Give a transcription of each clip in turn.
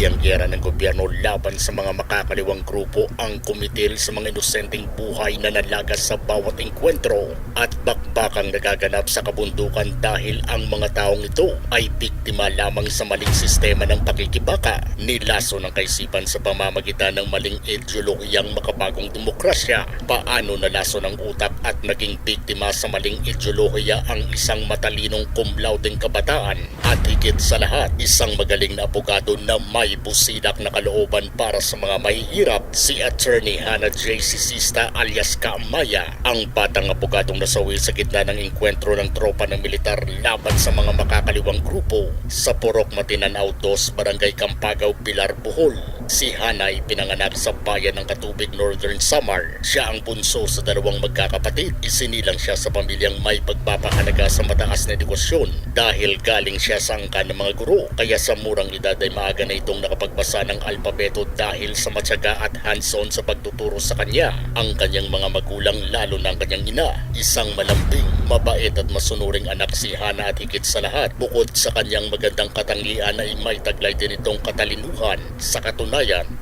Ang gera ng gobyerno laban sa mga makakaliwang grupo ang kumitil sa mga inosenteng buhay na nalagas sa bawat engkwentro at bakbakang nagaganap sa kabundukan dahil ang mga taong ito ay biktima lamang sa maling sistema ng pakikibaka, nilaso ng kaisipan sa pamamagitan ng maling ideolohiyang makabagong demokrasya, paano nalaso ng utak at naging biktima sa maling ideolohiya ang isang matalinong cum laude kabataan? At higit sa lahat isang magaling na abogado na may busidak na kalooban para sa mga mahihirap si Attorney Hannah J. Sisista alias Kaamaya ang batang abogadong nasawi sa gitna ng engkwentro ng tropa ng militar laban sa mga makakaliwang grupo sa Purok Matinan Autos, Barangay Campagaw, Pilar, Bohol. Si Hannah ay pinanganak sa bayan ng Katubig, Northern Samar. Siya ang bunso sa dalawang magkakapatid. Isinilang siya sa pamilyang may pagpapahalaga sa mataas na edukasyon dahil galing siya sa angkan ng mga guro. Kaya sa murang edad ay maaga na itong nakapagbasa ng alpabeto dahil sa matyaga at hands-on sa pagtuturo sa kanya. Ang kanyang mga magulang lalo na ang kanyang ina, isang malambing, mabait at masunuring anak si Hana at higit sa lahat. Bukod sa kanyang magandang katangian ay may taglay din itong katalinuhan. Sa katunayan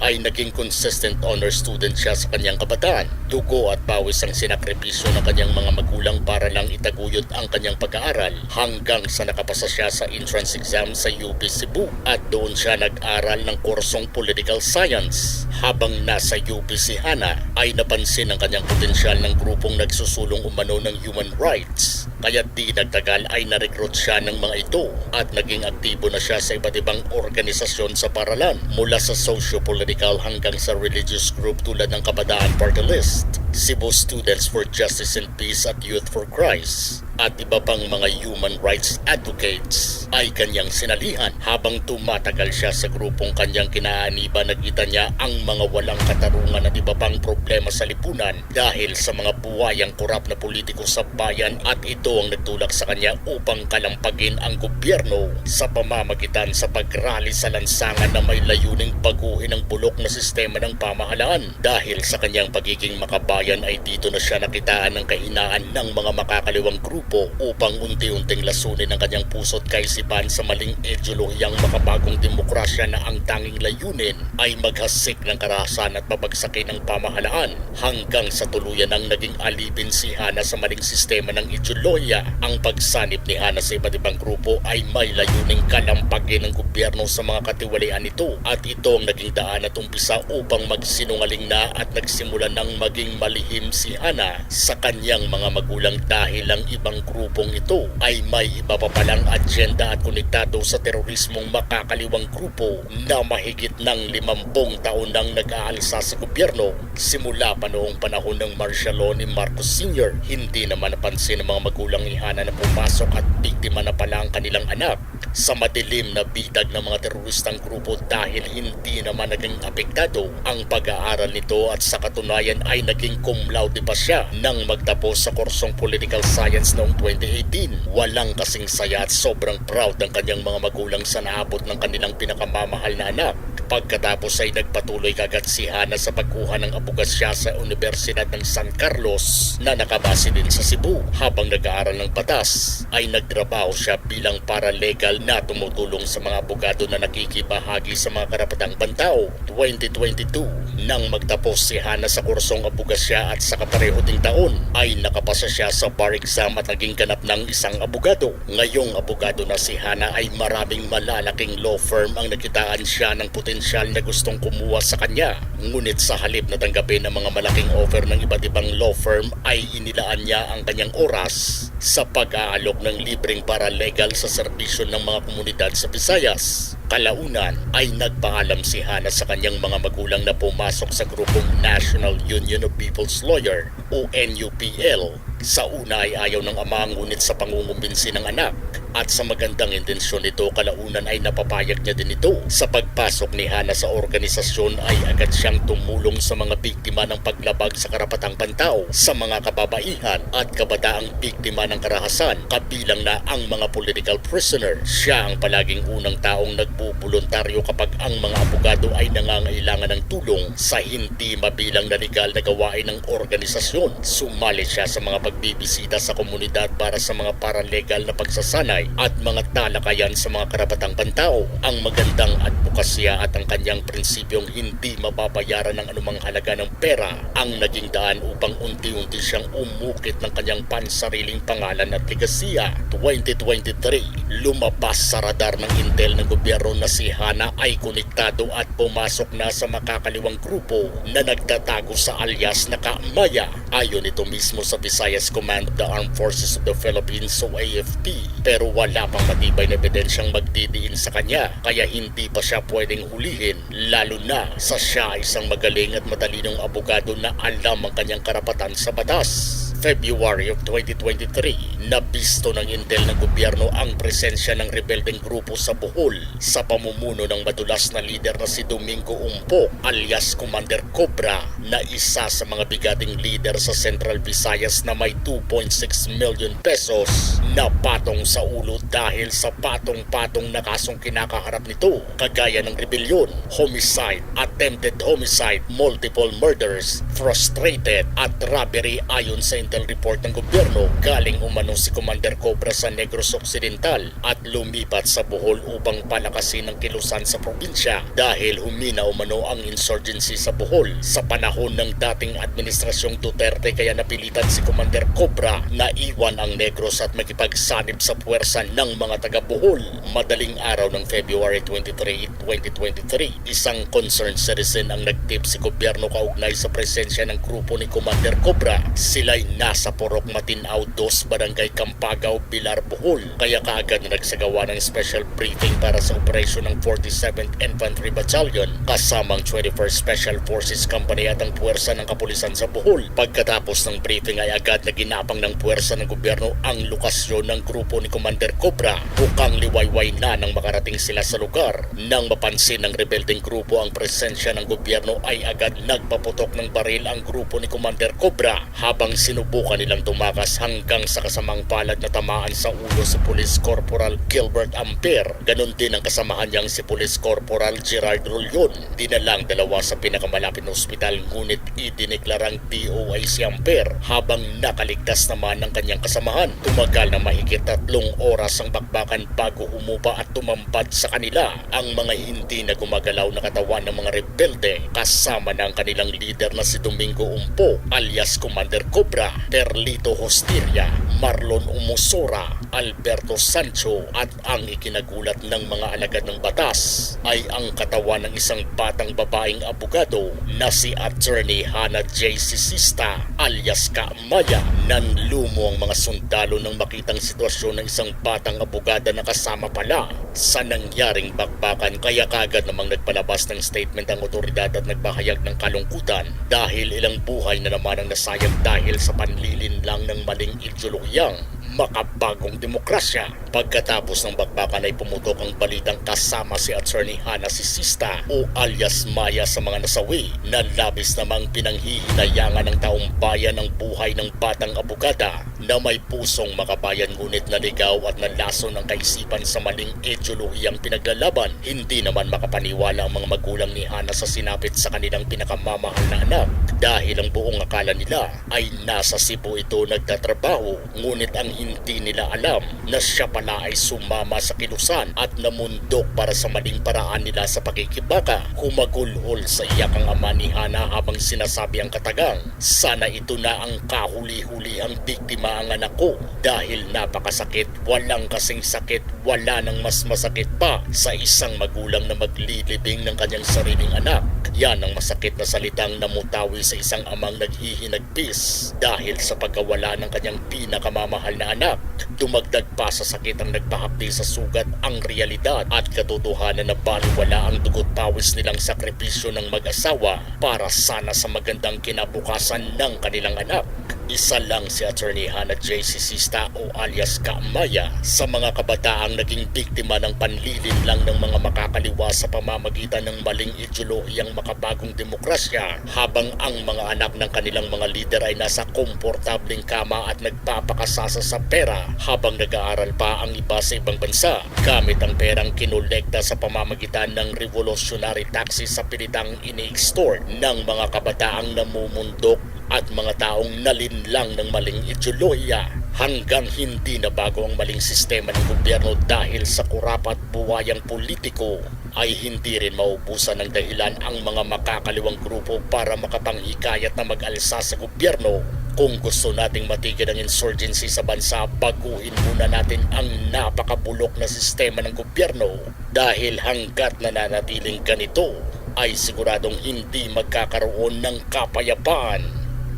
ay naging consistent honor student siya sa kanyang kabataan. Dugo at pawis ang sinakripisyo ng kanyang mga magulang para lang itaguyod ang kanyang pag-aaral hanggang sa nakapasa siya sa entrance exam sa UP Cebu at doon siya nag-aral ng kursong Political Science. Habang nasa UP si Hana ay napansin ang kanyang potensyal ng grupong nagsusulong umano ng human rights. Kaya di nagtagal ay narekrut siya ng mga ito at naging aktibo na siya sa iba't ibang organisasyon sa paralan mula sa socio-political hanggang sa religious group tulad ng Kabadaan Party List, Cebu Students for Justice and Peace at Youth for Christ. At iba pang mga human rights advocates ay kanyang sinalihan habang tumatagal siya sa grupong kanyang kinaaniba nakita niya ang mga walang katarungan at iba pang problema sa lipunan dahil sa mga buwayang korap na politiko sa bayan at ito ang nagtulak sa kanya upang kalampagin ang gobyerno sa pamamagitan sa pagrally sa lansangan na may layuning baguhin ang bulok na sistema ng pamahalaan dahil sa kanyang pagiging makabayan ay dito na siya nakitaan ng kahinaan ng mga makakaliwang grupo upang unti-unting lasunin ang kanyang puso't kaisipan sa maling ideolohiyang makabagong demokrasya na ang tanging layunin ay maghasik ng karahasan at pabagsakin ng pamahalaan hanggang sa tuluyan ang naging alipin si Hana sa maling sistema ng ideolohiya. Ang pagsanip ni Hana sa iba't ibang grupo ay may layuning kalampagin ng gobyerno sa mga katiwalian nito at ito ang naging daan at umpisa upang magsinungaling na at nagsimula ng maging malihim si Hana sa kanyang mga magulang dahil ang ibang grupong ito ay may iba pa palang agenda at konektado sa terorismong makakaliwang grupo na mahigit ng limampung taon nang nag-aalsa sa gobyerno simula pa noong panahon ng martial law ni Marcos Sr. Hindi naman napansin ng mga magulang ni Hana na pumasok at biktima na pala ang kanilang anak sa madilim na bitag ng mga teroristang grupo dahil hindi naman naging apektado ang pag-aaral nito at sa katunayan ay naging cum laude pa siya nang magtapos sa kursong political science noong 2018. Walang kasing saya at sobrang proud ang kanyang mga magulang sa naabot ng kanilang pinakamamahal na anak. Pagkatapos ay nagpatuloy kagad si Hana sa pagkuha ng abogasya sa Universidad ng San Carlos na nakabase din sa Cebu. Habang nag-aaral ng batas ay nagtrabaho siya bilang paralegal na tumutulong sa mga abogado na nakikibahagi sa mga karapatang pantao. 2022 nang magtapos si Hana sa kursong abogasya at sa kapareho ding taon ay nakapasa siya sa bar exam at naging ganap ng isang abogado. Ngayong abogado na si Hana ay maraming malalaking law firm ang nakitaan siya ng potensyal na gustong kumuha sa kanya. Ngunit sa halip na tanggapin ang mga malaking offer ng iba't ibang law firm ay inilaan niya ang kanyang oras sa pag-aalok ng libreng paralegal sa serbisyo ng mga komunidad sa Visayas. Kalaunan ay nagpaalam si Hana sa kanyang mga magulang na pumasok sa grupong National Union of People's Lawyer o NUPL. Sa una ay ayaw ng ama ngunit sa pangungumbinsi ng anak At sa magandang intensyon nito, kalaunan ay napapayag niya din ito. Sa pagpasok ni Hana sa organisasyon ay agad siyang tumulong sa mga biktima ng paglabag sa karapatang pantao, sa mga kababaihan at kabataang biktima ng karahasan, kabilang na ang mga political prisoner. Siya ang palaging unang taong nagbubuluntaryo kapag ang mga abogado ay nangangailangan ng tulong sa hindi mabilang na legal na gawain ng organisasyon. Sumali siya sa mga pagbibisita sa komunidad para sa mga paralegal na pagsasanay at mga talakayan sa mga karapatang pantao. Ang magandang advokasya at ang kanyang prinsipyong hindi mababayaran ng anumang halaga ng pera ang naging daan upang unti-unti siyang umukit ng kanyang pansariling pangalan at legasiya. 2023, lumabas sa radar ng intel ng gobyerno na si Hana ay konektado at pumasok na sa makakaliwang grupo na nagtatago sa alias na Kaamaya. Ayon ito mismo sa Visayas Command of the Armed Forces of the Philippines o AFP. Pero wala pang matibay na ebidensyang magdidiin sa kanya kaya hindi pa siya pwedeng hulihin lalo na sa siya isang magaling at matalinong abogado na alam ang kanyang karapatan sa batas. February of 2023, nabisto ng intel ng gobyerno ang presensya ng rebeldeng grupo sa Bohol. Sa pamumuno ng madulas na lider na si Domingo Umpo alias Commander Cobra na isa sa mga bigating leader sa Central Visayas na may 2.6 million pesos na patong sa ulo dahil sa patong-patong na kasong kinakaharap nito kagaya ng rebellion, homicide, attempted homicide, multiple murders, frustrated at robbery ayon sa intel report ng gobyerno galing umano si Commander Cobra sa Negros Occidental at lumipat sa Bohol upang palakasin ang kilusan sa probinsya dahil humina umano ang insurgency sa Bohol sa panahon ng dating administrasyong Duterte kaya napilitan si Commander Cobra na iwan ang Negros at makipagsanib sa puwersa ng mga taga Bohol. Madaling araw ng February 23, 2023, isang concerned citizen ang nagtip si gobyerno kaugnay sa presensya ng grupo ni Commander Cobra. Sila'y nasa Porok Matinaw 2, Barangay Campagaw, Bilar, Bohol. Kaya kaagad na nagsagawa ng special briefing para sa operasyon ng 47th Infantry Battalion kasamang 21st Special Forces Company at ang puwersa ng kapulisan sa Bohol. Pagkatapos ng briefing ay agad na ginapang ng puwersa ng gobyerno ang lokasyon ng grupo ni Commander Cobra. Bukang liwayway na nang makarating sila sa lugar. Nang mapansin ng rebelding grupo ang presensya ng gobyerno ay agad nagpaputok ng baril ang grupo ni Commander Cobra habang sinubukan nilang tumakas hanggang sa kasamang palad na tamaan sa ulo si Police Corporal Gilbert Ampere. Ganon din ang kasamahan niyang si Police Corporal Gerard Rolyon. Dinalang dalawa sa pinakamalapit na ospital ngunit idineklarang DOA si Ampere habang nakaligtas naman ng kanyang kasamahan. Tumagal na mahigit tatlong oras ang bakbakan bago humupa at tumampad sa kanila ang mga hindi na gumagalaw na katawan ng mga rebelde kasama ng kanilang leader na si Domingo Umpo alias Commander Cobra, Perlito Hostiria, Marlon Umusora, Alberto Sancho at ang ikinagulat ng mga alagad ng batas ay ang katawan ng isang batang babaeng abogado na si Attorney Hana J. Sisista alias Kaamaya. Nanlumo ang mga sundalo nang makitang sitwasyon ng isang batang abogada na kasama pala sa nangyaring bakbakan kaya kagad namang nagpalabas ng statement ang otoridad at nagpahayag ng kalungkutan dahil ilang buhay na naman ang nasayang dahil sa panlilin lang ng maling ideolohiyang makabagong demokrasya. Pagkatapos ng bakbakan ay pumutok ang balitang kasama si Attorney Hana Sisista o alias Maya sa mga nasawi na labis namang pinanghihinayangan ng taong bayan ang buhay ng batang abogada na may pusong makabayan ngunit naligaw at nalaso ng kaisipan sa maling ideolohiyang pinaglalaban. Hindi naman makapaniwala ang mga magulang ni Hana sa sinapit sa kanilang pinakamamahal na anak dahil ang buong akala nila ay nasa Cebu ito nagtatrabaho ngunit ang hindi nila alam na siya pala ay sumama sa kilusan at namundok para sa maling paraan nila sa pakikibaka. Humagulhol sa iyak ang ama ni Hana habang sinasabi ang katagang, sana ito na ang kahuli-huli ang biktima ang anak ko dahil napakasakit, walang kasing sakit, wala nang mas masakit pa sa isang magulang na maglilibing ng kanyang sariling anak. Yan ang masakit na salitang namutawi sa isang amang naghihinagpis dahil sa pagkawala ng kanyang pinakamamahal na anak. Dumagdag pa sa sakit ang nagpahapdi sa sugat ang realidad at katotohanan na baliwala ang dugot pawis nilang sakripisyo ng mag-asawa para sana sa magandang kinabukasan ng kanilang anak. Isa lang si Attorney Hannah J. Sisista o alias Kaamaya sa mga kabataang naging biktima ng panlilin lang ng mga makakaliwa sa pamamagitan ng maling ideolohiyang makabagong demokrasya habang ang mga anak ng kanilang mga lider ay nasa komportabling kama at nagpapakasasa sa pera habang nag-aaral pa ang iba sa ibang bansa gamit ang perang kinolekta sa pamamagitan ng revolutionary taxes sa pilitang ini-extort ng mga kabataang namumundok at mga taong nalinlang ng maling ideolohiya hanggang hindi na bago ang maling sistema ng gobyerno dahil sa kurap at buwayang politiko ay hindi rin maubusan ng dahilan ang mga makakaliwang grupo para makapanghikayat na mag-alsa sa gobyerno. Kung gusto nating matigil ang insurgency sa bansa, baguhin muna natin ang napakabulok na sistema ng gobyerno dahil hanggat nananatiling ganito ay siguradong hindi magkakaroon ng kapayapaan